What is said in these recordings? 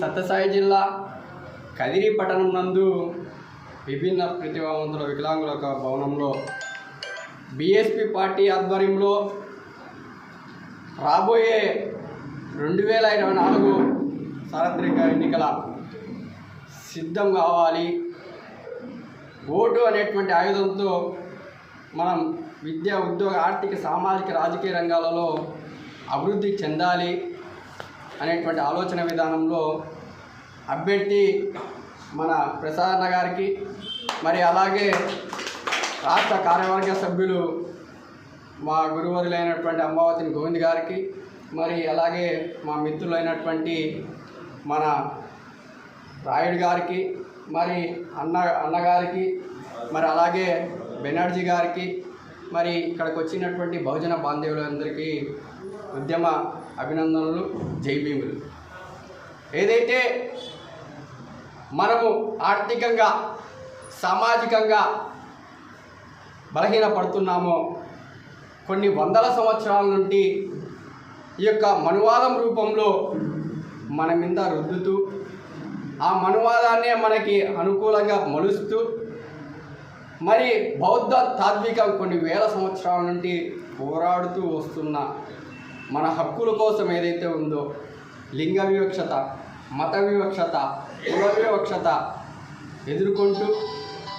సత్యసాయి జిల్లా కదిరి పట్టణం నందు విభిన్న ప్రతిభావంతుల వికలాంగుల భవనంలో బీఎస్పీ పార్టీ ఆధ్వర్యంలో రాబోయే రెండు వేల ఇరవై నాలుగు సార్వత్రిక ఎన్నికల సిద్ధం కావాలి. ఓటు అనేటువంటి ఆయుధంతో మనం విద్య ఉద్యోగ ఆర్థిక సామాజిక రాజకీయ రంగాలలో అభివృద్ధి చెందాలి. అనేటువంటి ఆలోచన విధానంలో అభ్యర్థి మన ప్రసాద్ గారికి మరి అలాగే రాష్ట్ర కార్యవర్గ సభ్యులు మా గురువరులైనటువంటి అమ్మావతిని గోవింద్ గారికి మరి అలాగే మా మిత్రులైనటువంటి మన రాయుడు గారికి మరి అన్న అన్నగారికి మరి అలాగే బెనర్జీ గారికి మరి ఇక్కడికి వచ్చినటువంటి బహుజన బాంధవులందరికీ ఉద్యమ అభినందనలు. జై భీములు. ఏదైతే మనము ఆర్థికంగా సామాజికంగా బలహీనపడుతున్నామో కొన్ని వందల సంవత్సరాల నుండి ఈ యొక్క మనువాదం రూపంలో మన మీద రుద్దుతూ ఆ మనువాదాన్నే మనకి అనుకూలంగా మలుస్తూ మరి బౌద్ధ తాత్వికం కొన్ని వేల సంవత్సరాల నుండి పోరాడుతూ వస్తున్న మన హక్కుల కోసం ఏదైతే ఉందో లింగ వివక్షత మత వివక్షత కుల వివక్షత ఎదుర్కొంటూ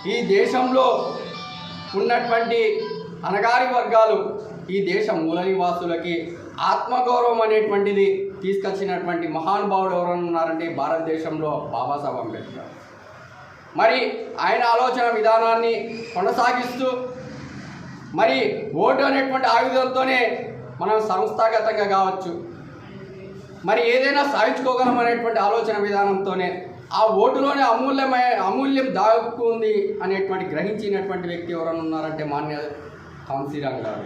ఈ దేశంలో ఉన్నటువంటి అనగారి వర్గాలు ఈ దేశ మూల నివాసులకి ఆత్మగౌరవం అనేటువంటిది తీసుకొచ్చినటువంటి మహానుభావుడు ఎవరైనా ఉన్నారంటే భారతదేశంలో బాబాసాహెబ్ అంబేద్కర్. మరి ఆయన ఆలోచన విధానాన్ని కొనసాగిస్తూ మరి ఓటు అనేటువంటి ఆయుధంతోనే మనం సంస్థాగతంగా కావచ్చు. మరి ఏదైనా సాధించుకోగలమనేటువంటి ఆలోచన విధానంతోనే ఆ ఓటులోనే అమూల్యమై అమూల్యం దాక్కుంది అనేటువంటి గ్రహించినటువంటి వ్యక్తి ఎవరైనా ఉన్నారంటే మాన్య కాంశీరామ్ గారు.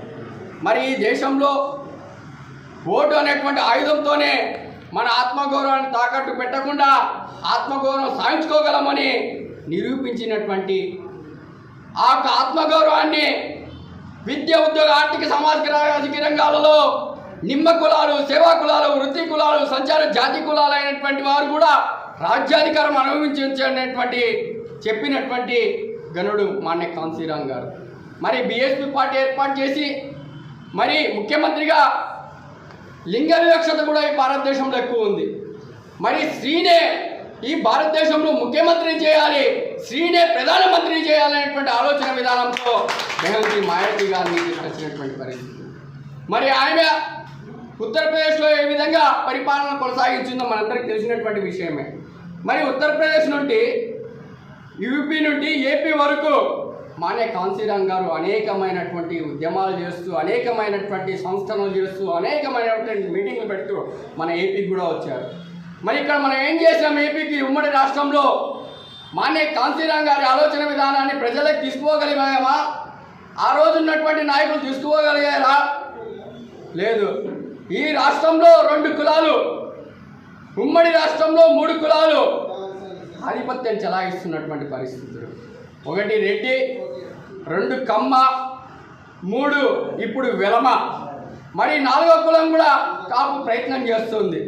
మరి ఈ దేశంలో ఓటు అనేటువంటి ఆయుధంతోనే మన ఆత్మగౌరవాన్ని తాకట్టు పెట్టకుండా ఆత్మగౌరవం సాధించుకోగలమని నిరూపించినటువంటి ఆ యొక్క ఆత్మగౌరవాన్ని విద్య ఉద్యోగ ఆర్థిక సామాజిక రాజకీయ రంగాలలో నిమ్మ కులాలు సేవా కులాలు వృత్తి కులాలు సంచార జాతి కులాలు అయినటువంటి వారు కూడా రాజ్యాధికారం అనుభవించేటువంటి చెప్పినటువంటి గనుడు మాన్య కాంశీరామ్ గారు. మరి బీఎస్పీ పార్టీ ఏర్పాటు చేసి మరి ముఖ్యమంత్రిగా లింగ వివక్షత కూడా ఈ భారతదేశంలో ఎక్కువ ఉంది. మరి స్త్రీనే ఈ భారతదేశంలో ముఖ్యమంత్రిని చేయాలి శ్రీనే ప్రధానమంత్రిని చేయాలనేటువంటి ఆలోచన విధానంతో బెహల్జీ మాయావతి గారిని తీసుకొచ్చినటువంటి పరిస్థితి. మరి ఆమె ఉత్తరప్రదేశ్లో ఏ విధంగా పరిపాలన కొనసాగించిందో మనందరికీ తెలిసినటువంటి విషయమే. మరి ఉత్తరప్రదేశ్ నుండి యూపీ నుండి ఏపీ వరకు మానే కాంశీరామ్ గారు అనేకమైనటువంటి ఉద్యమాలు చేస్తూ అనేకమైనటువంటి సంస్థలు చేస్తూ అనేకమైనటువంటి మీటింగ్లు పెడుతూ మన ఏపీకి కూడా వచ్చారు. మరి ఇక్కడ మనం ఏం చేసినాం ఏపీకి? ఉమ్మడి రాష్ట్రంలో మానే కాంశీరామ్ గారి ఆలోచన విధానాన్ని ప్రజలకు తీసుకోగలిగామా ఆ రోజు ఉన్నటువంటి నాయకులు తీసుకోగలిగారా లేదు. ఈ రాష్ట్రంలో రెండు కులాలు ఉమ్మడి రాష్ట్రంలో మూడు కులాలు ఆధిపత్యం చెలాయిస్తున్నటువంటి పరిస్థితులు. ఒకటి రెడ్డి రెండు కమ్మ మూడు ఇప్పుడు వెలమ. మరి నాలుగో కులం కూడా కాపు ప్రయత్నం చేస్తుంది.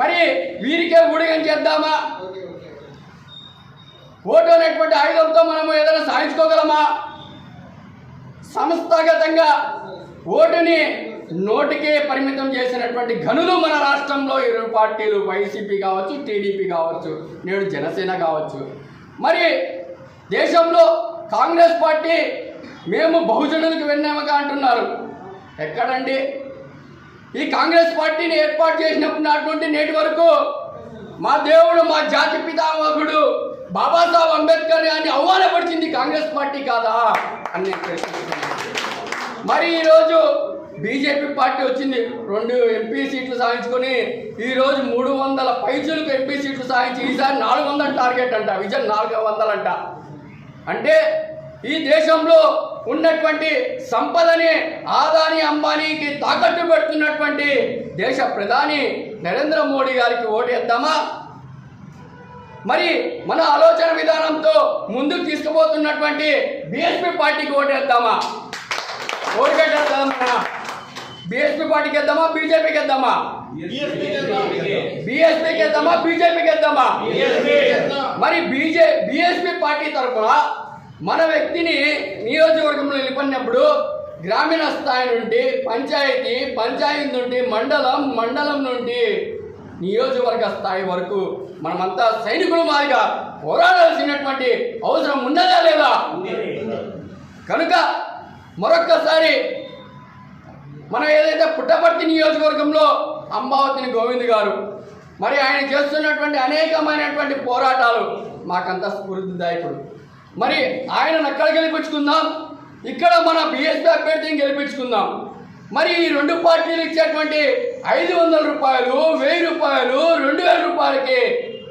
మరి వీరికే ఊడిగం చేద్దామా? ఓటు అనేటువంటి ఆయుధంతో మనము ఏదైనా సాధించుకోగలమా? సంస్థాగతంగా ఓటుని నోటికే పరిమితం చేసినటువంటి గనులు మన రాష్ట్రంలో ఇరు పార్టీలు వైసీపీ కావచ్చు టీడీపీ కావచ్చు నేడు జనసేన కావచ్చు. మరి దేశంలో కాంగ్రెస్ పార్టీ మేము బహుజనులకు వెన్నామగా అంటున్నారు. ఎక్కడండి? ఈ కాంగ్రెస్ పార్టీని ఏర్పాటు చేసినప్పుడు నాటి నేటి వరకు మా దేవుడు మా జాతి పితామహుడు బాబాసాహెబ్ అంబేద్కర్ అని అవమానపరిచింది కాంగ్రెస్ పార్టీ కాదా అని నేను ప్రశ్నిస్తున్నాను. మరి ఈరోజు బీజేపీ పార్టీ వచ్చింది రెండు ఎంపీ సీట్లు సాధించుకొని ఈరోజు మూడు వందల పైచులకు ఎంపీ సీట్లు సాధించి ఈసారి నాలుగు వందల టార్గెట్ అంట విజన్ నాలుగు వందలంట. అంటే ఈ దేశంలో ఉన్నటువంటి సంపదని ఆదాని అంబానీకి తాకట్టు పెడుతున్నటువంటి దేశ ప్రధాని నరేంద్ర మోడీ గారికి ఓటేద్దామా? మరి మన ఆలోచన విధానంతో ముందుకు తీసుకుపోతున్నటువంటి బీఎస్పీ పార్టీకి ఓటేద్దామా? ఓటుకెట్టేద్దామా బీఎస్పీ పార్టీకి వేద్దామా బీజేపీకి వేద్దామా బిఎస్పీకి వెళ్దామా? బీజేపీకి వెళ్దామా? మరి బీజే బిఎస్పీ పార్టీ తరఫున మన వ్యక్తిని నియోజకవర్గంలో నిలబడినప్పుడు గ్రామీణ స్థాయి నుండి పంచాయతీ పంచాయతీ నుండి మండలం మండలం నుండి నియోజకవర్గ స్థాయి వరకు మనమంతా సైనికులు మాదిగా పోరాడాల్సినటువంటి అవసరం ఉన్నదా లేదా? కనుక మరొక్కసారి మనం ఏదైతే పుట్టపర్తి నియోజకవర్గంలో అంబావతిని గోవింద్ గారు మరి ఆయన చేస్తున్నటువంటి అనేకమైనటువంటి పోరాటాలు మాకంత స్ఫూర్తిదాయకుడు మరి ఆయనను అక్కడ గెలిపించుకుందాం ఇక్కడ మన బిఎస్పీ అభ్యర్థిని గెలిపించుకుందాం. మరి ఈ రెండు పార్టీలు ఇచ్చేటువంటి ఐదు వందల రూపాయలు వెయ్యి రూపాయలు రెండు వేల రూపాయలకి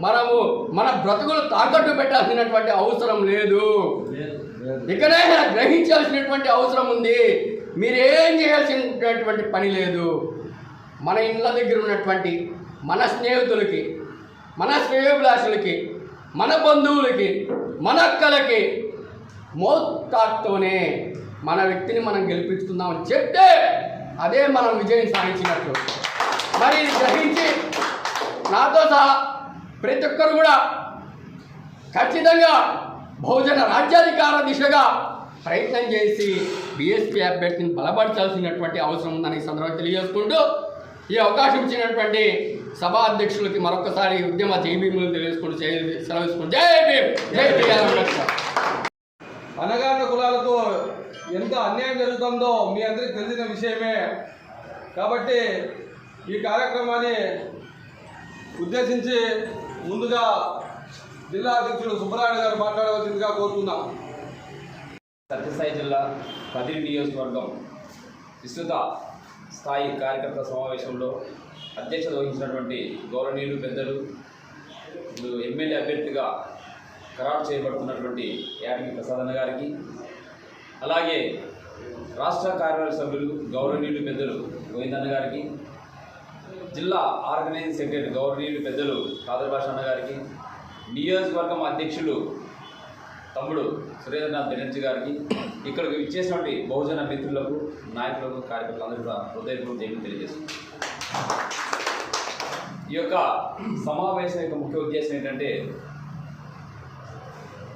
మనము మన బ్రతుకులు తాకట్టు పెట్టాల్సినటువంటి అవసరం లేదు. ఇక్కడే గ్రహించాల్సినటువంటి అవసరం ఉంది. మీరేం చేయాల్సినటువంటి పని లేదు. మన ఇళ్ళ దగ్గర ఉన్నటువంటి మన స్నేహితులకి మన శ్రేయోభిలాషులకి మన బంధువులకి మన అక్కలకి మోత్తాక్తోనే మన వ్యక్తిని మనం గెలిపించుకుందామని చెప్తే అదే మనం విజయం సాధించినట్లు మరి గ్రహించి నాతో సహా ప్రతి ఒక్కరు కూడా ఖచ్చితంగా బహుజన రాజ్యాధికార దిశగా ప్రయత్నం చేసి బీఎస్పీ అభ్యర్థిని బలపరచాల్సినటువంటి అవసరం ఉందని ఈ సందర్భంగా తెలియజేసుకుంటూ ఈ అవకాశం ఇచ్చినటువంటి సభా అధ్యక్షులకి మరొకసారి ఉద్యమ జైభీములు తెలియజేసుకుంటూ జై- సెలవిసుకుంటూ జై భీమ్! జై అనగారిన కులాలకు ఎంత అన్యాయం జరుగుతుందో మీ అందరికీ తెలిసిన విషయమే. కాబట్టి ఈ కార్యక్రమాన్ని ఉద్దేశించి ముందుగా జిల్లా అధ్యక్షుడు సుబ్బరాయుడు గారు మాట్లాడవలసిందిగా కోరుతున్నాం. సత్యసాయి జిల్లా కదిరి నియోజకవర్గం విస్తృత స్థాయి కార్యకర్త సమావేశంలో అధ్యక్షత వహించినటువంటి గౌరవనీయులు పెద్దలు ఎమ్మెల్యే అభ్యర్థిగా ఖరారు చేయబడుతున్నటువంటి యాటికి ప్రసాదన్న గారికి అలాగే రాష్ట్ర కార్యవర్గ సభ్యులు గౌరవనీయులు పెద్దలు గోవిందన్న గారికి జిల్లా ఆర్గనైజింగ్ సెక్రటరీ గౌరవనీయులు పెద్దలు కాదర్ భాష అన్న గారికి నియోజకవర్గం అధ్యక్షులు తమ్ముడు సురేంద్రనాథ్ బెనర్జీ గారికి ఇక్కడికి ఇచ్చేసినటువంటి బహుజన మిత్రులకు నాయకులకు కార్యకర్తలందరూ కూడా హృదయపూర్వక జైలు తెలియజేస్తుంది ఈ యొక్క సమావేశం యొక్క ముఖ్య ఉద్దేశం ఏంటంటే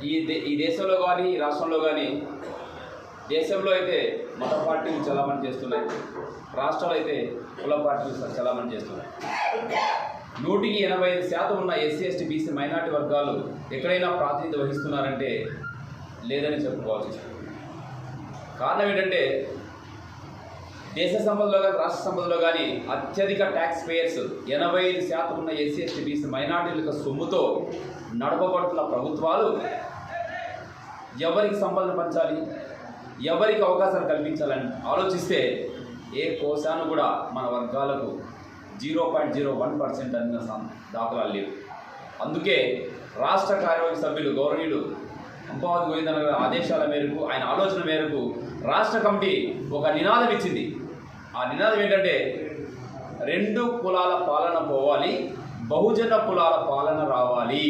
ఈ దే ఈ దేశంలో కానీ ఈ రాష్ట్రంలో కానీ దేశంలో అయితే మత పార్టీలు చలామణి చేస్తున్నాయి. రాష్ట్రాలు అయితే కుల పార్టీలు చలామణి చేస్తున్నాయి. నూటికి ఎనభై ఐదు శాతం ఉన్న ఎస్సీ ఎస్టీ బీసీ మైనార్టీ వర్గాలు ఎక్కడైనా ప్రాతినిధ్యం వహిస్తున్నారంటే లేదని చెప్పుకోవచ్చు కారణం ఏంటంటే దేశ సంపదలో కానీ రాష్ట్ర సంపదలో కానీ అత్యధిక ట్యాక్స్ పేయర్స్ ఎనభై ఐదు శాతం ఉన్న ఎస్సీ ఎస్టీ బీసీ మైనార్టీల యొక్క సొమ్ముతో నడపబడుతున్న ప్రభుత్వాలు ఎవరికి సంపదన పంచాలి? ఎవరికి అవకాశాలు కల్పించాలని ఆలోచిస్తే ఏ కోశాను కూడా మన వర్గాలకు zero point zero one percent అందిన దాఖలాలు లేవు. అందుకే రాష్ట్ర కార్యవర్గ సభ్యులు గౌరవీయులు అంబావతి గోవిందన్న గారి ఆదేశాల మేరకు ఆయన ఆలోచన మేరకు రాష్ట్ర కమిటీ ఒక నినాదం ఇచ్చింది. ఆ నినాదం ఏంటంటే రెండు కులాల పాలన పోవాలి బహుజన కులాల పాలన రావాలి.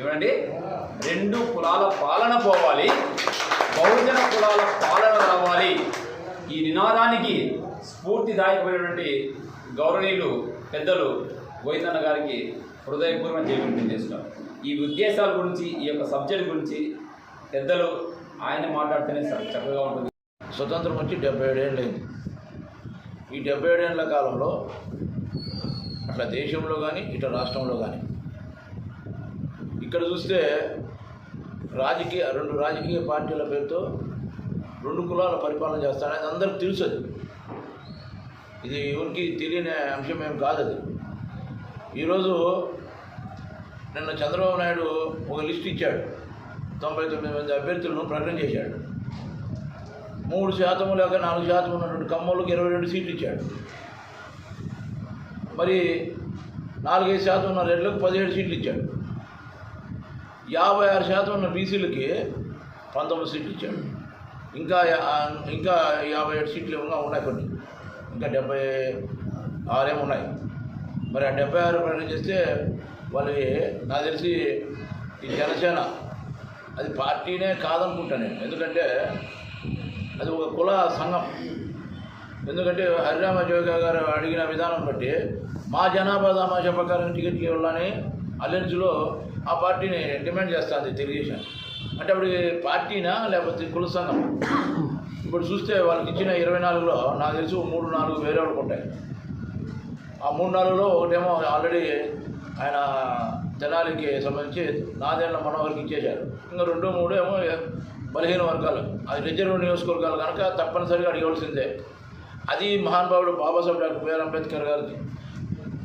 ఏమండి రెండు కులాల పాలన పోవాలి బహుజన కులాల పాలన రావాలి. ఈ నినాదానికి స్ఫూర్తిదాయకమైనటువంటి గౌరవనీయులు పెద్దలు గోవిందన్న గారికి హృదయపూర్వక జయవింపం చేస్తున్నారు ఈ ఉద్దేశాల గురించి ఈ యొక్క సబ్జెక్ట్ గురించి పెద్దలు ఆయన మాట్లాడితేనే చక్కగా ఉంటుంది. స్వతంత్రం వచ్చి డెబ్బై ఏడేళ్ళైంది ఈ డెబ్బై ఏడేళ్ళ కాలంలో అట్లా దేశంలో కానీ ఇటు రాష్ట్రంలో కానీ ఇక్కడ చూస్తే రాజకీయ రెండు రాజకీయ పార్టీల పేరుతో రెండు కులాల పరిపాలన చేస్తారని అందరికి తెలుసు అది. ఇది ఎవరికి తెలియని అంశం ఏం కాదు అది. ఈరోజు నిన్న చంద్రబాబు నాయుడు ఒక లిస్ట్ ఇచ్చాడు. తొంభై తొమ్మిది మంది అభ్యర్థులను ప్రకటన చేశాడు. మూడు శాతం లేక నాలుగు శాతం ఉన్నటువంటి కమ్మోళ్ళకి ఇరవై రెండు సీట్లు ఇచ్చాడు. మరి నాలుగైదు శాతం ఉన్న రెడ్లకు పదిహేడు సీట్లు ఇచ్చాడు. యాభై ఆరు శాతం ఉన్న బీసీలకి పంతొమ్మిది సీట్లు ఇచ్చాడు. ఇంకా ఇంకా యాభై ఏడు సీట్లు ఏమో ఉన్నాయి కొన్ని? ఇంకా డెబ్బై ఆరేమో ఉన్నాయి. మరి ఆ డెబ్బై ఆరు ప్రకటన చేస్తే వాళ్ళకి నాకు తెలిసి ఈ జనసేన అది పార్టీనే కాదనుకుంటా నేను. ఎందుకంటే అది ఒక కుల సంఘం. ఎందుకంటే హరిరామ జోగా గారు అడిగిన విధానం బట్టి మా జనాభా దామాషా ప్రకారం టికెట్ ఇవ్వాలని అలయన్స్లో ఆ పార్టీని డిమాండ్ చేస్తుంది తెలుగుదేశం. అంటే అప్పుడు పార్టీనా లేకపోతే కుల సంఘం ఇప్పుడు చూస్తే వాళ్ళకి ఇచ్చిన ఇరవై నాలుగులో నాకు తెలిసి మూడు నాలుగు వేరే వాళ్ళకు ఉంటాయి. ఆ మూడు నాలుగులో ఒకటేమో ఆల్రెడీ ఆయన తెనాలికి సంబంధించి నాదేళ్ళ మనోహర్కి ఇచ్చేశారు. ఇంకా రెండు మూడు ఏమో బలహీన వర్గాలు. అది రిజర్వ్ నియోజకవర్గాలు కనుక తప్పనిసరిగా అడగవలసిందే. అది మహానుభావుడు బాబాసాహెబ్ డాక్టర్ బిఆర్ అంబేద్కర్ గారికి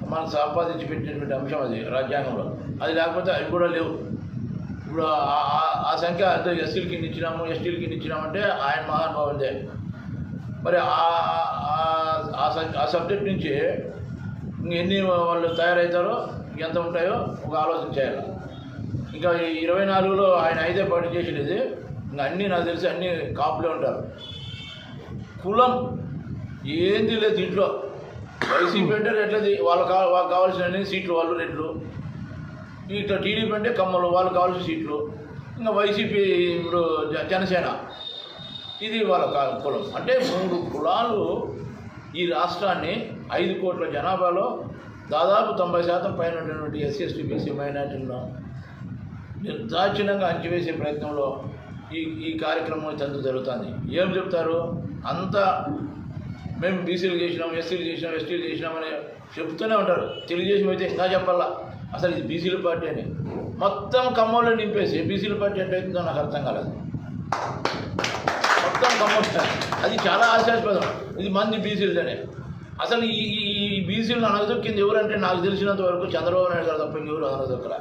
మనం సంపాదించి పెట్టినటువంటి అంశం అది రాజ్యాంగంలో. అది లేకపోతే అవి కూడా లేవు. ఇప్పుడు ఆ- సంఖ్య అంటే ఎస్సీల కింద ఇచ్చినాము ఎస్టీలకి కింద ఇచ్చినామంటే ఆయన మహానుభావుదే మరి ఆ- ఆ సబ్జెక్ట్ నుంచి ఎన్ని వాళ్ళు తయారవుతారో ఎంత ఉంటాయో ఒక ఆలోచన చేయాలి. ఇంకా ఇరవై నాలుగులో ఆయన అయితే పని చేసినది ఇంకా అన్నీ నాకు తెలిసి అన్నీ కాపులే ఉంటారు. కులం ఏంది లేదు దీంట్లో. వైసీపీ అంటే రెట్లది వాళ్ళు కా వాళ్ళకి కావాల్సిన సీట్లు వాళ్ళు రెట్లు ఇట్లా టీడీపీ అంటే కమ్మలు వాళ్ళు కావాల్సిన సీట్లు. ఇంకా వైసీపీ ఇప్పుడు జ- జనసేన. ఇది వాళ్ళ కా- కులం. అంటే మూడు కులాలు ఈ రాష్ట్రాన్ని ఐదు కోట్ల జనాభాలో దాదాపు తొంభై శాతం పైన ఉన్నటువంటి ఎస్సీ ఎస్టీ బీసీ మైనార్టీలను నిర్దాక్షిణ్యంగా అంచివేసే ప్రయత్నంలో ఈ ఈ కార్యక్రమం తంతు జరుగుతుంది. ఏం చెప్తారు? అంతా మేము బీసీలు చేసినాం ఎస్సీలు చేసినాం ఎస్టీలు చేసినామని చెప్తూనే ఉంటారు. తెలుగుదేశం అయితే ఇంకా చెప్పాలా? అసలు ఇది బీసీల పార్టీ అని. మొత్తం ఖమ్మంలో నింపేసి బీసీల పార్టీ అంటే అవుతుందో నాకు అర్థం కాలేదు. మొత్తం ఖమ్మం అది చాలా ఆశాస్పదం. ఇది మంది బీసీలనే అసలు ఈ ఈ- బీసీలు బీసీలను అనగదొక్కింది ఎవరంటే నాకు తెలిసినంత వరకు చంద్రబాబు నాయుడు గారు తప్ప ఇంకెవరు అనగదొక్కల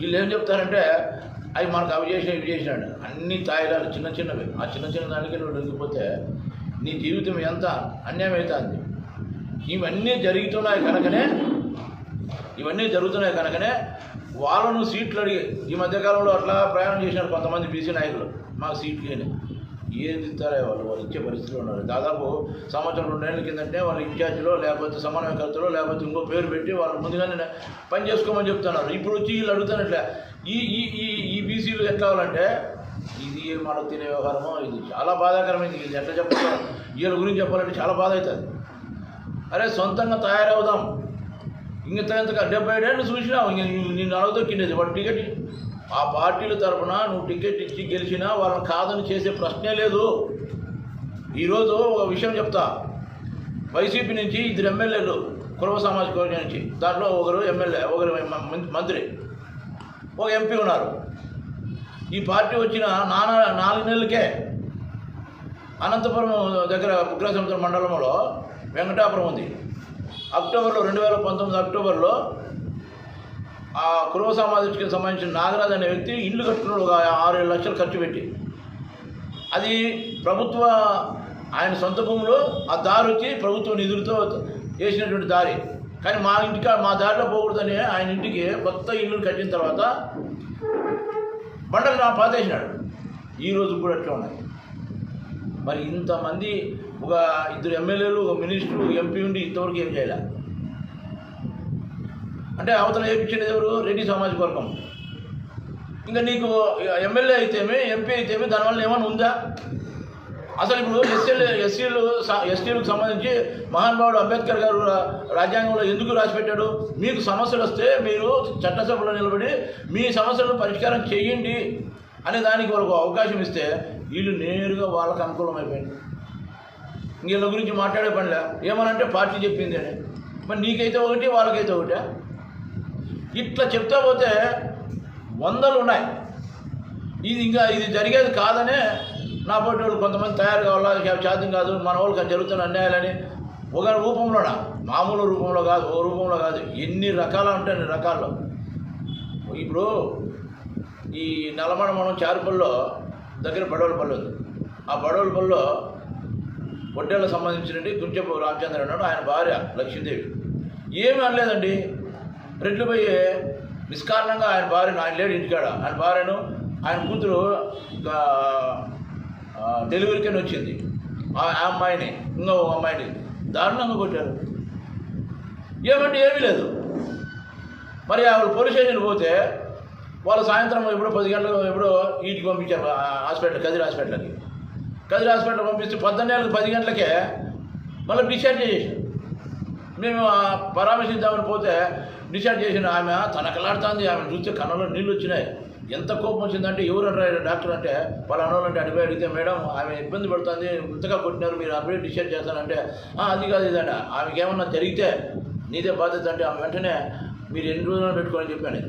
వీళ్ళు ఏం చెప్తారంటే అవి మనకు అవి చేసిన ఇవి చేసినాడు. అన్ని తాయిలాలు చిన్న చిన్నవి. ఆ చిన్న చిన్న దానికి నువ్వు నీ జీవితం ఎంత అన్యాయం అవుతుంది ఇవన్నీ జరుగుతున్నాయి కనుకనే ఇవన్నీ జరుగుతున్నాయి కనుకనే వాళ్ళను సీట్లు అడిగి ఈ మధ్యకాలంలో అట్లా ప్రయాణం చేసినారు కొంతమంది బీసీ నాయకులు. మాకు సీట్లు లేని ఏది ఇస్తారా వాళ్ళు? వాళ్ళు ఇచ్చే పరిస్థితిలో ఉన్నారు. దాదాపు సంవత్సరం రెండేళ్ళ కిందంటే వాళ్ళ ఇన్ఛార్జ్లో లేకపోతే సమన్వయకర్తలో లేకపోతే ఇంకో పేరు పెట్టి వాళ్ళు ముందుగానే పని చేసుకోమని చెప్తున్నారు. ఇప్పుడు వచ్చి వీళ్ళు అడుగుతున్నట్లే ఈ ఈ ఈ ఈ బీసీలు ఎట్లా కావాలంటే ఇది మనకు తినే వ్యవహారమో ఇది చాలా బాధాకరమైంది. ఇది ఎట్లా చెప్పాలి వీళ్ళ గురించి చెప్పాలంటే చాలా బాధ అవుతుంది. అరే సొంతంగా తయారవుదాం. ఇంకా ఇంతగా డెబ్బై ఏళ్ళు చూసినావు ఇంక నిన్ను అడగదొక్కిండేది వాడు టికెట్ ఆ పార్టీల తరపున నువ్వు టికెట్ ఇచ్చి గెలిచినా వాళ్ళని కాదని చేసే ప్రశ్నే లేదు. ఈరోజు ఒక విషయం చెప్తా. వైసీపీ నుంచి ఇద్దరు ఎమ్మెల్యేలు కురవ సామాజిక వర్గం నుంచి దాంట్లో ఒకరు ఎమ్మెల్యే ఒకరు మంత్రి ఒక ఎంపీ ఉన్నారు. ఈ పార్టీ వచ్చిన నానా నాలుగు నెలలకే అనంతపురం దగ్గర ఉగ్రసముద్ర మండలంలో వెంకటాపురం ఉంది. అక్టోబర్లో రెండు వేల పంతొమ్మిది అక్టోబర్లో ఆ కురవ సామాజికి సంబంధించిన నాగరాజ్ అనే వ్యక్తి ఇల్లు కట్టుకున్నాడు ఒక ఆరు ఏడు లక్షలు ఖర్చు పెట్టి. అది ప్రభుత్వ ఆయన సొంత భూమిలో ఆ దారి వచ్చి ప్రభుత్వ నిధులతో వేసినటువంటి దారి. కానీ మా ఇంటికి మా దారిలో పోకూడదని ఆయన ఇంటికి కొత్త ఇల్లు కట్టిన తర్వాత బండలు నా పాతేసినాడు. ఈ రోజు కూడా అట్లా ఉన్నాయి. మరి ఇంతమంది ఒక ఇద్దరు ఎమ్మెల్యేలు ఒక మినిస్టరు ఎంపీ ఉండి ఇంతవరకు ఏం చేయాలి. అంటే అవతల వేయించినది ఎవరు? రెడ్డి సామాజిక వర్గం. ఇంకా నీకు ఎమ్మెల్యే అయితేమి ఎంపీ అయితేమి దానివల్ల ఏమైనా ఉందా? అసలు ఇప్పుడు ఎస్సీలు ఎస్సీలు ఎస్టీలకు సంబంధించి మహానుభావుడు అంబేద్కర్ గారు రాజ్యాంగంలో ఎందుకు రాసిపెట్టాడు మీకు సమస్యలు వస్తే మీరు చట్టసభలో నిలబడి మీ సమస్యలను పరిష్కారం చేయండి అనే దానికి వాళ్ళకు అవకాశం ఇస్తే వీళ్ళు నేరుగా వాళ్ళకు అనుకూలం అయిపోయింది వీళ్ళ గురించి మాట్లాడే పనిలే? ఏమనంటే పార్టీ చెప్పింది అని. మరి నీకైతే ఒకటి వాళ్ళకైతే ఒకటే. ఇట్లా చెప్తా పోతే వందలు ఉన్నాయి ఇది ఇంకా ఇది జరిగేది కాదనే నా పోటీ వాళ్ళు కొంతమంది తయారు కావాలా సాధ్యం కాదు మన వాళ్ళకి అది జరుగుతున్న అన్యాయాలని ఒక రూపంలోనా మామూలు రూపంలో కాదు ఓ రూపంలో కాదు. ఎన్ని రకాలు అంటే అన్ని రకాల్లో ఇప్పుడు ఈ నల్లమడ మనం చారుపల్లో దగ్గర పడవలపల్లి ఉంది. ఆ పడవలపల్లిలో పొట్టేళ్ళకు సంబంధించినటువంటి కుంచెపు రామచంద్ర అన్నాడు ఆయన భార్య లక్ష్మీదేవి. ఏమీ అనలేదండి. రెడ్లు పోయి నిష్కారణంగా ఆయన భార్యను ఆయన లేడు ఇంటికాడ. ఆయన భార్యను ఆయన కూతురు డెలివరీకే డెలివరీకని వచ్చింది. ఆ అమ్మాయిని ఇంకో ఒక అమ్మాయిని దారుణంగా కొట్టారు. ఏమంటే ఏమీ లేదు. మరి ఆవిడ పోలీస్ స్టేషన్ పోతే వాళ్ళు సాయంత్రం ఎప్పుడో పది గంటలకు ఎప్పుడో ఇంటికి పంపించారు హాస్పిటల్ కదిరి హాస్పిటల్కి. కదిరి హాస్పిటల్ పంపిస్తే పద్దెనిమిది పది గంటలకే మళ్ళీ డిశ్చార్జ్ చేసేసాం. మేము పరామర్శిద్దామని పోతే డిశ్చార్జ్ చేసిన ఆమె తనకలాడుతుంది. ఆమె చూస్తే కన్నులో నీళ్ళు వచ్చినాయి. ఎంత కోపం వచ్చిందంటే ఎవరు అంటారు డాక్టర్ అంటే వాళ్ళ అంటే అడిగి అడిగితే మేడం ఆమె ఇబ్బంది పడుతుంది ఇంతగా కొట్టినారు మీరు అప్పుడే డిశ్చార్జ్ చేస్తానంటే అది కాదు ఇదంట. ఆమెకి ఏమన్నా జరిగితే నీదే బాధ్యత అంటే ఆమె వెంటనే మీరు ఎన్ని రోజులు పెట్టుకోని చెప్పాను.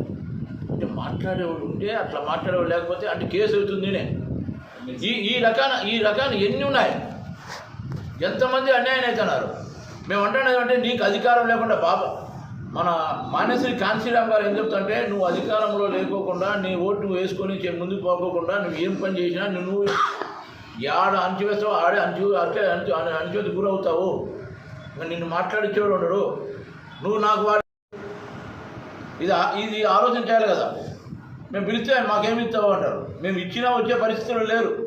అంటే మాట్లాడేవాడు ఉంటే అట్లా మాట్లాడేవాడు లేకపోతే అంటే కేసు అవుతుంది నేనే. ఈ ఈ రకాన ఈ రకాన ఎన్ని ఉన్నాయి? ఎంతమంది అన్యాయం అవుతున్నారు మేము అంటున్నది అంటే నీకు అధికారం లేకుండా పాపం. మన మానేశ్వరి కాంశీరామ్ గారు ఏం చెప్తుంటే నువ్వు అధికారంలో లేకోకుండా నీ ఓటు నువ్వు వేసుకొని ముందుకు పోకోకుండా నువ్వు ఏం పని చేసినా నువ్వు ఆడ అణచివేస్తావు ఆడే అంచు అట్లే అంచు అణచివేత గురవుతావు. నిన్ను మాట్లాడిచ్చేవాడు ఉండడు. నువ్వు నాకు వాడు ఇది ఇది ఆలోచన చేయాలి కదా. మేము పిలిస్తే మాకేమి ఇస్తావు అంటారు. మేము ఇచ్చినా వచ్చే పరిస్థితులు లేరు.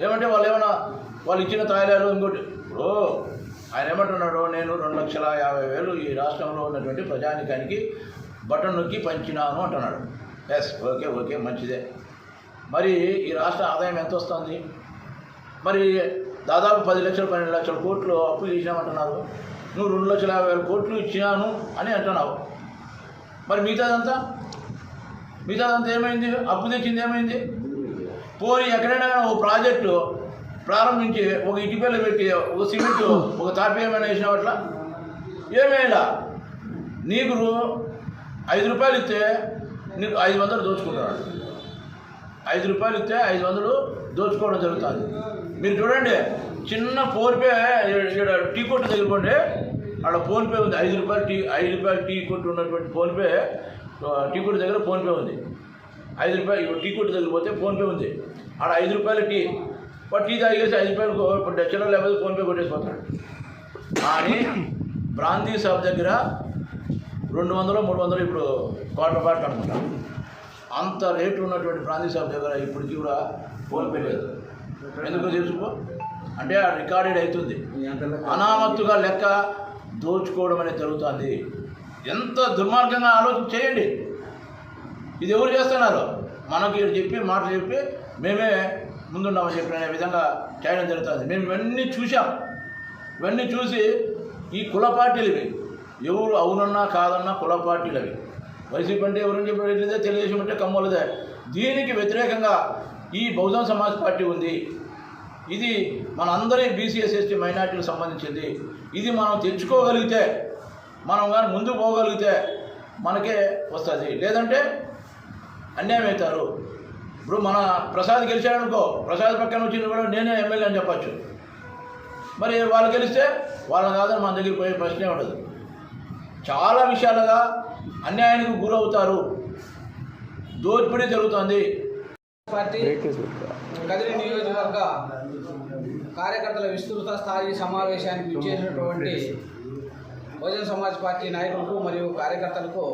ఏమంటే వాళ్ళు ఏమన్నా వాళ్ళు ఇచ్చిన తాయిలాలు ఇంకోటి. ఇప్పుడు ఆయన ఏమంటున్నాడు నేను రెండు లక్షల యాభై వేలు ఈ రాష్ట్రంలో ఉన్నటువంటి ప్రజానికానికి బటన్ నొక్కి పంచినాను అంటున్నాడు. ఎస్ ఓకే ఓకే మంచిదే. మరి ఈ రాష్ట్ర ఆదాయం ఎంత వస్తుంది? మరి దాదాపు పది లక్షలు పన్నెండు లక్షల కోట్లు అప్పు చేసినామంటున్నారు. నువ్వు రెండు లక్షల యాభై వేల కోట్లు ఇచ్చినాను అని అంటున్నావు. మరి మిగతాదంతా? మిగతాదంతా ఏమైంది? అప్పు తెచ్చింది ఏమైంది? పోయి ఎక్కడైనా ఒక ప్రాజెక్టు ప్రారంభించి ఒక ఇటుకలు పెట్టి ఒక సిమెంట్ ఒక తాపేమైనా ఏమైనా వేసినావు అట్లా? ఏమేలా నీకు ఐదు రూపాయలు ఇస్తే నీకు ఐదు వందలు దోచుకుంటాడు ఐదు రూపాయలు ఇస్తే ఐదు వందలు దోచుకోవడం జరుగుతుంది. మీరు చూడండి చిన్న ఫోన్పే టీ కొట్టు దగ్గర పోండి అక్కడ ఫోన్పే ఉంది. ఐదు రూపాయలు టీ ఐదు రూపాయలు టీ కొట్టు ఉన్నటువంటి ఫోన్పే టీ కొట్టు దగ్గర ఫోన్పే ఉంది. ఐదు రూపాయలు ఇప్పుడు టీ కొట్టు వెళ్ళిపోతే ఫోన్పే ఉంది. ఆడ ఐదు రూపాయలు టీ. వాడు టీ తాగేసి ఐదు రూపాయలు కో- ఇప్పుడు చిల్లర లేకపోతే ఫోన్పే కొట్టేసిపోతాడు. కానీ ప్రాంతీయ షాప్ దగ్గర రెండు వందలు మూడు వందలు ఇప్పుడు క్వార్టర్ పాటలు అనుకుంటాను అంత రేటు ఉన్నటువంటి ప్రాంతీయ షాప్ దగ్గర ఇప్పటికి కూడా ఫోన్పే లేదు. ఎందుకు తెలుసుకో అంటే ఆ రికార్డెడ్ అవుతుంది. అనామత్తుగా లెక్క దోచుకోవడం అనేది జరుగుతుంది. ఎంత దుర్మార్గంగా ఆలోచన చేయండి. ఇది ఎవరు చేస్తున్నారు? మనకి చెప్పి మాటలు చెప్పి మేమే ముందున్నామని చెప్పిన విధంగా చేయడం జరుగుతుంది. మేము ఇవన్నీ చూసాం ఇవన్నీ చూసి ఈ కుల పార్టీలు ఇవి ఎవరు అవునన్నా కాదన్నా కుల పార్టీలు అవి వైసీపీ అంటే ఎవరని చెప్పలేదే తెలుగుదేశం అంటే కమ్మలదే దీనికి వ్యతిరేకంగా ఈ బహుజన సమాజ్ పార్టీ ఉంది. ఇది మన అందరి బీసీఎస్ ఎస్టీ మైనార్టీలకు సంబంధించింది. ఇది మనం తెచ్చుకోగలిగితే మనం కానీ ముందుకు పోగలిగితే మనకే వస్తుంది. లేదంటే అన్యాయం అవుతారు. ఇప్పుడు మన ప్రసాద్ గెలిచాడనుకో ప్రసాద్ పక్కన వచ్చింది కూడా నేనే ఎమ్మెల్యే అని చెప్పచ్చు. మరి వాళ్ళు గెలిస్తే వాళ్ళని కాదని మన దగ్గరికి పోయే ప్రశ్నే ఉండదు. చాలా విషయాలుగా అన్యాయానికి గురవుతారు. దోపిడీ జరుగుతుంది. పార్టీ కదిరి నియోజకవర్గ కార్యకర్తల విస్తృత స్థాయి సమావేశానికి ఇచ్చేసినటువంటి బహుజన సమాజ్ పార్టీ నాయకులకు మరియు కార్యకర్తలకు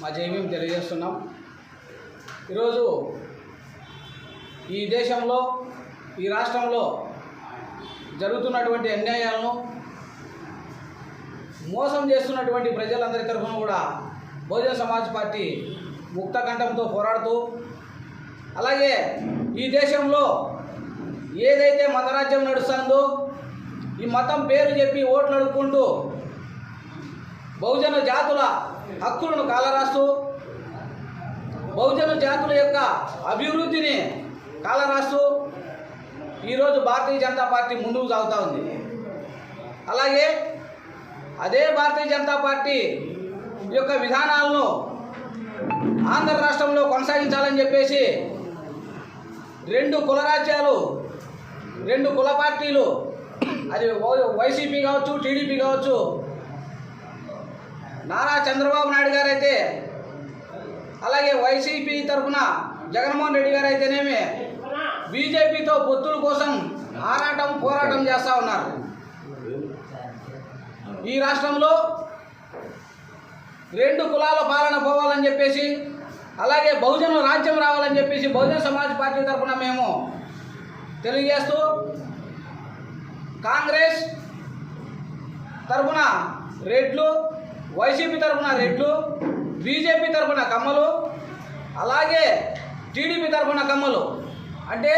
మా జైవీం తెలియజేస్తున్నాం. ఈరోజు ఈ దేశంలో ఈ రాష్ట్రంలో జరుగుతున్నటువంటి అన్యాయాలను మోసం చేస్తున్నటువంటి ప్రజలందరి తరఫున కూడా బహుజన సమాజ్ పార్టీ ముక్త కంఠంతో పోరాడుతూ అలాగే ఈ దేశంలో ఏదైతే మతరాజ్యం నడుస్తుందో ఈ మతం పేరు చెప్పి ఓట్లు అడుక్కుంటూ బహుజన జాతుల హక్కులను కాలరాస్తూ బహుజన జాతుల యొక్క అభివృద్ధిని కాలరాస్తూ ఈరోజు భారతీయ జనతా పార్టీ ముందుకు సాగుతూ ఉంది. అలాగే అదే భారతీయ జనతా పార్టీ యొక్క విధానాలను ఆంధ్ర రాష్ట్రంలో కొనసాగించాలని చెప్పేసి రెండు కుల రాజ్యాలు రెండు కుల పార్టీలు అది వై- వైసీపీ కావచ్చు టీడీపీ కావచ్చు నారా చంద్రబాబు నాయుడు గారైతే అలాగే వైసీపీ తరఫున జగన్మోహన్ రెడ్డి గారు అయితేనేమి బీజేపీతో పొత్తుల కోసం ఆరాటం పోరాటం చేస్తూ ఉన్నారు. ఈ రాష్ట్రంలో రెండు కులాల పాలన పోవాలని చెప్పేసి అలాగే బహుజన రాజ్యం రావాలని చెప్పేసి బహుజన సమాజ్ పార్టీ తరఫున మేము తెలియజేస్తూ కాంగ్రెస్ తరఫున రెడ్లు వైసీపీ తరఫున రెడ్లు బీజేపీ తరఫున కమ్మలు అలాగే టీడీపీ తరఫున కమ్మలు. అంటే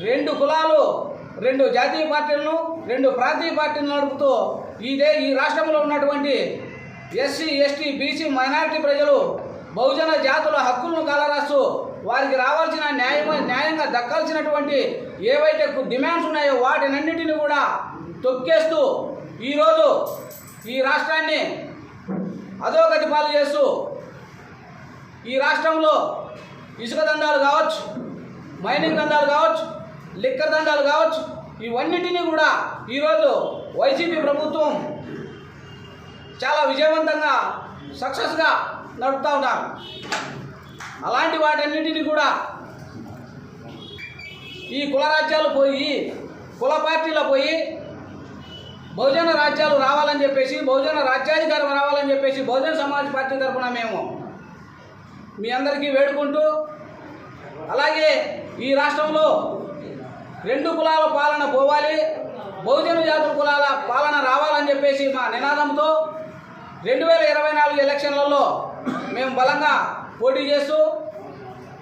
రెండు కులాలు రెండు జాతీయ పార్టీలను రెండు ప్రాంతీయ పార్టీలను నడుపుతూ ఇదే ఈ రాష్ట్రంలో ఉన్నటువంటి ఎస్సీ ఎస్టీ బీసీ మైనారిటీ ప్రజలు బహుజన జాతుల హక్కులను కలరాస్తూ వారికి రావాల్సిన న్యాయం న్యాయంగా దక్కాల్సినటువంటి ఏవైతే డిమాండ్స్ ఉన్నాయో వాటినన్నిటిని కూడా తొక్కేస్తూ ఈరోజు ఈ రాష్ట్రాన్ని అధోగతి పాలు చేస్తూ ఈ రాష్ట్రంలో ఇసుక దందాలు కావచ్చు మైనింగ్ దందాలు కావచ్చు లిక్కర్ దండాలు కావచ్చు ఇవన్నిటినీ కూడా ఈరోజు వైసీపీ ప్రభుత్వం చాలా విజయవంతంగా సక్సెస్గా నడుపుతూ ఉన్నారు. అలాంటి వాటన్నిటిని కూడా ఈ కుల రాజ్యాలు పోయి కుల పార్టీలో పోయి బహుజన రాజ్యాలు రావాలని చెప్పేసి బహుజన రాజ్యాధికారం రావాలని చెప్పేసి బహుజన సమాజ్ పార్టీ తరఫున మేము మీ అందరికీ వేడుకుంటూ అలాగే ఈ రాష్ట్రంలో రెండు కులాల పాలన పోవాలి బహుజన జాతుల కులాల పాలన రావాలని చెప్పేసి మా నినాదంతో రెండు వేల ఇరవై నాలుగు ఎలక్షన్లలో మేము బలంగా పోటీ చేస్తూ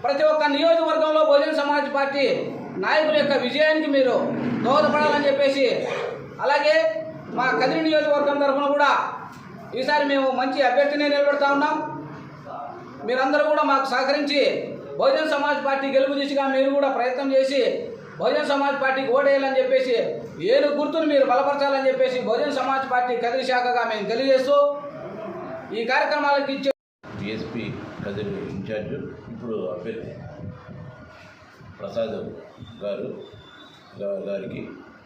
ప్రతి ఒక్క నియోజకవర్గంలో బహుజన సమాజ్ పార్టీ నాయకుల యొక్క విజయానికి మీరు దోహదపడాలని చెప్పేసి అలాగే మా కదిరి నియోజకవర్గం తరఫున కూడా ఈసారి మేము మంచి అభ్యర్థిని నిలబెడతా ఉన్నాం. మీరందరూ కూడా మాకు సహకరించి బహుజన సమాజ్ పార్టీ గెలుపు దిశగా మీరు కూడా ప్రయత్నం చేసి బహుజన సమాజ్ పార్టీకి ఓటేయాలని చెప్పేసి ఏను గుర్తును మీరు బలపరచాలని చెప్పేసి బహుజన సమాజ్ పార్టీ కదిరి శాఖగా మేము తెలియజేస్తూ ఈ కార్యక్రమాలకు ఇచ్చే డిఎస్పీ కదిరి ఇన్ఛార్జ్ ఇప్పుడు అభ్యర్థి ప్రసాద్ గారు గారికి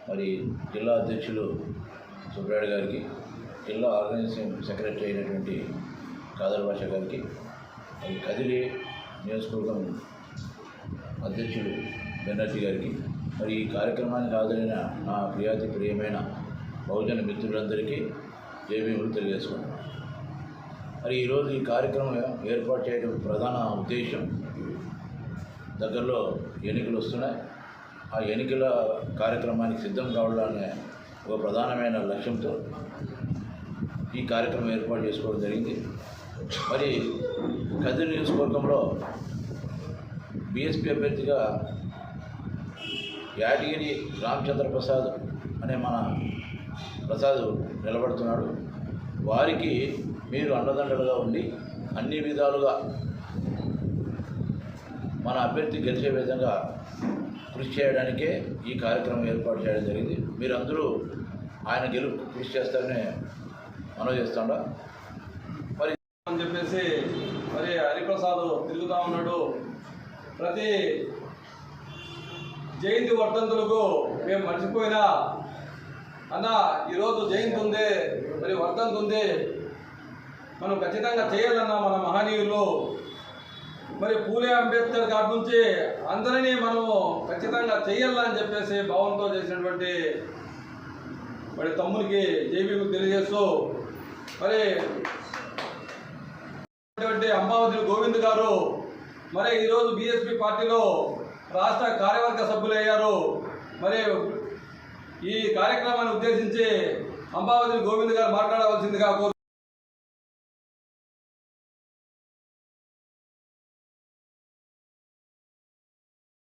మరి జిల్లా అధ్యక్షులు సుబ్రాయుడు గారికి జిల్లా ఆర్గనైజింగ్ సెక్రటరీ అయినటువంటి కాదర్ భాష గారికి మరి కదిరి నియోజకవర్గం అధ్యక్షుడు బెనర్జీ గారికి మరి ఈ కార్యక్రమానికి హాజరైన నా ప్రియాతి ప్రియమైన బహుజన మిత్రులందరికీ జేబీములు తెలియజేసుకుంటున్నాను. మరి ఈరోజు ఈ కార్యక్రమం ఏర్పాటు చేయడం ప్రధాన ఉద్దేశం. దగ్గరలో ఎన్నికలు వస్తున్నాయి. ఆ ఎన్నికల కార్యక్రమానికి సిద్ధం కావాలనే ఒక ప్రధానమైన లక్ష్యంతో ఈ కార్యక్రమం ఏర్పాటు చేసుకోవడం జరిగింది. మరి కదిరి నియోజకవర్గంలో బీఎస్పీ అభ్యర్థిగా యాదగిరి రామచంద్ర ప్రసాద్ అనే మన ప్రసాద్ నిలబడుతున్నాడు. వారికి మీరు అండదండలుగా ఉండి అన్ని విధాలుగా మన అభ్యర్థి గెలిచే విధంగా కృషి చేయడానికే ఈ కార్యక్రమం ఏర్పాటు చేయడం జరిగింది. మీరందరూ ఆయన గెలుపు కృషి చేస్తారని మనవి చేస్తాడా. మరి అని చెప్పేసి మరి హరిప్రసాద్ తిరుగుతూ ఉన్నాడు. ప్రతి జయంతి వర్ధంతులకు మేము మర్చిపోయినా అన్న ఈరోజు జయంతి ఉంది మరి వర్ధంతి ఉంది మనం ఖచ్చితంగా చేయాలన్న మన మహనీయులు. మరి పూలే అంబేద్కర్ గారి నుంచి అందరినీ మనము ఖచ్చితంగా చేయాలని చెప్పేసి భావంతో చేసినటువంటి మరి తమ్మునికి జేబీకి తెలియజేస్తూ మరి ఉన్నటువంటి అంబావతి గోవింద్ గారు మరి ఈరోజు బీఎస్పీ పార్టీలో రాష్ట్ర కార్యవర్గ సభ్యులయ్యారు మరి ఈ కార్యక్రమాన్ని ఉద్దేశించి అంబావతి గోవింద్ గారు మాట్లాడవలసిందిగా